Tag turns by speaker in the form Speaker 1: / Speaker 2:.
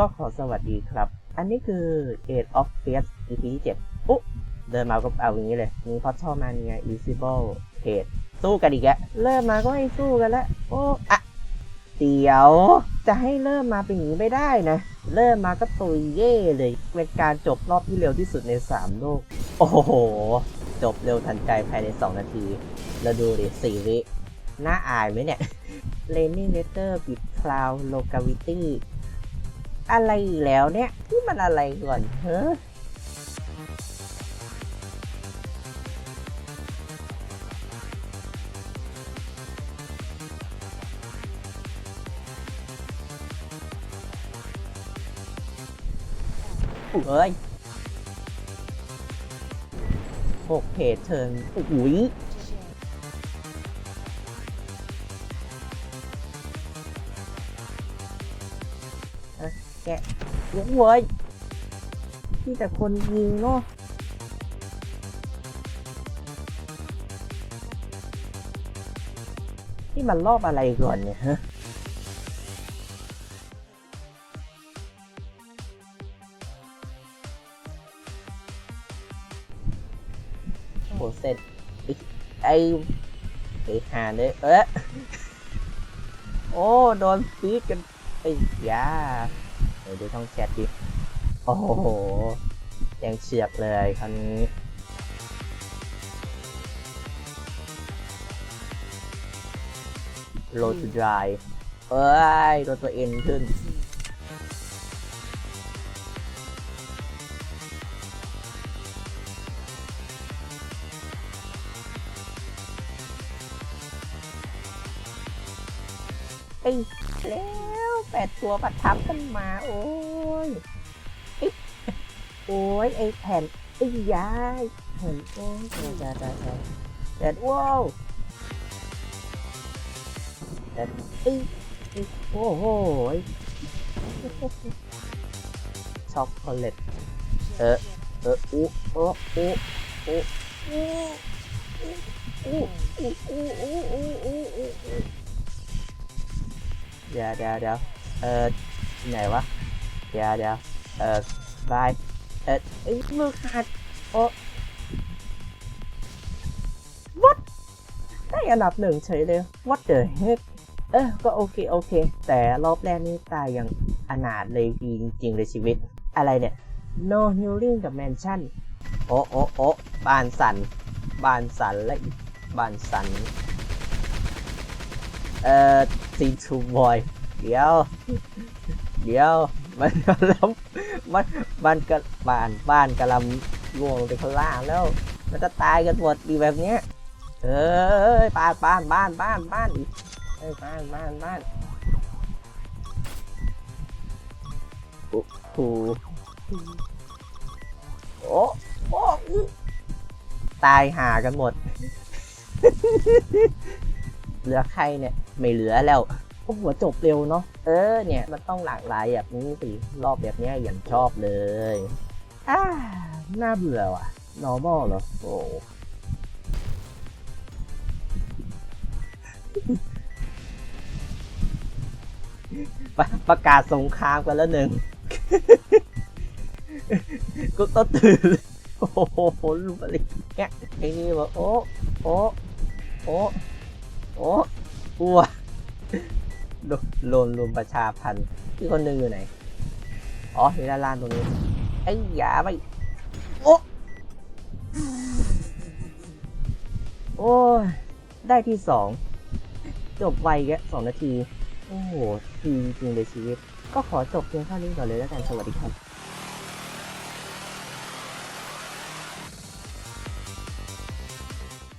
Speaker 1: ก็ขอสวัสดีครับ อันนี้คือ Age of f a t e EP ที่7อุ๊เดินมาก็เอาอย่างนี้เลย มีพอชอมานี่ไง Visible Page สู้กันอีกแล้วเริ่มมาก็ให้สู้กันแล้ว โอ้อะเดี๋ยว จะให้เริ่มมาเป็นอย่างนี้ไม่ได้นะ เริ่มมาก็ตุยเย่เลย เป็นการจบรอบที่เร็วที่สุดใน 3 โลก โอ้โห จบเร็วทันใจภายใน 2 นาทีแล้วดูดิสี่วิ น่าอายไหมเนี่ยเลนนิ่งเลเต อะไรอีกแล้วเนี่ยนี่มันอะไรก่อนเฮ้อเอ้ยหกเพจเชิญอุ้ย แกะโอ้ยที่แต่คนยิงเนาะที่มันรอบอะไรก่อนเนี่ยฮะโอ้เสร็จ ไอ้ไอ้หาเลยเอ๊ะโอ้ โดนฟีกันไอ้ยา ดี๋ยวดูช่องแชทดิ โอ้โห ยังเฉียบเลยคราวนี้โรดดรายเอ้ยโดนตัวเอ็นขึ้นไอ้แล้ว แปดตัวประทับกันมา โอ้ยไอโอ้ยไอ้แผ่นไอ้ยายแผ่นโอ้ยจ้าจ้าจ้าจ้าแดดว้าวแดดไอ้ไอ้โอ้โหช็อกโกแลตเออเอออู้โอ้อู้อู้อู้อู้อู้อู้อู้อู้อู้อู้อู้เดี๋ยวเดี๋ยวเดี๋ยว เออไหนวะ เดี๋ยวเดี๋ยวเออบายเออไอ้มือขาดโอ้ what ได้อันดับหนึ่งเฉยเลย what the heck เออ ก็โอเค โอเค แต่รอบแรกนี่ตายอย่างอนาถเลยจริงๆเลยชีวิต อะไรเนี่ย no healing กับ mansion โอ้โอ้โอ้บ้านสันบ้านสันและบ้านสัน เอ่อซีทูบอย เดี๋ยว เดี๋ยว มันกำลังมันมันกะบ้านบ้านกำลังล่วงลงไปข้างล่างแล้ว มันจะตายกันหมดดีแบบเนี้ยเอ้ยบ้านบ้านบ้านบ้านบ้านอีกเอ้ยบ้านบ้านบ้านโอ้โหโอ้โอ้ตายหากันหมด เหลือใครเนี่ย ไม่เหลือแล้ว โอ้โหจบเร็วเนาะ เออเนี่ยมันต้องหลากหลายแบบนี้สิรอบแบบนี้ยอย่างชอบเลยอ่าน่าเบื่อว่ะ normal เหรอ โอ้ปประกาศสงครามกันแล้วหนึ่งก็ต้องตื่นโอ้โหรู้อะไรเนี่ยไอ้นี่บอกโอ้โอ้โอ้โอ้กลัว โดนโลนรวมประชาพันธ์ที่คนหนึ่งอยู่ไหน อ๋ออยู่ด้านล่างตรงนี้ ไอ้ยาไปโอ้โอ้ได้ที่สองจบไวแค่สองนาที โอ้โหดีจริงเลยชีวิต ก็ขอจบเพียงเท่านี้ก่อนเลยแล้วกันสวัสดีครับ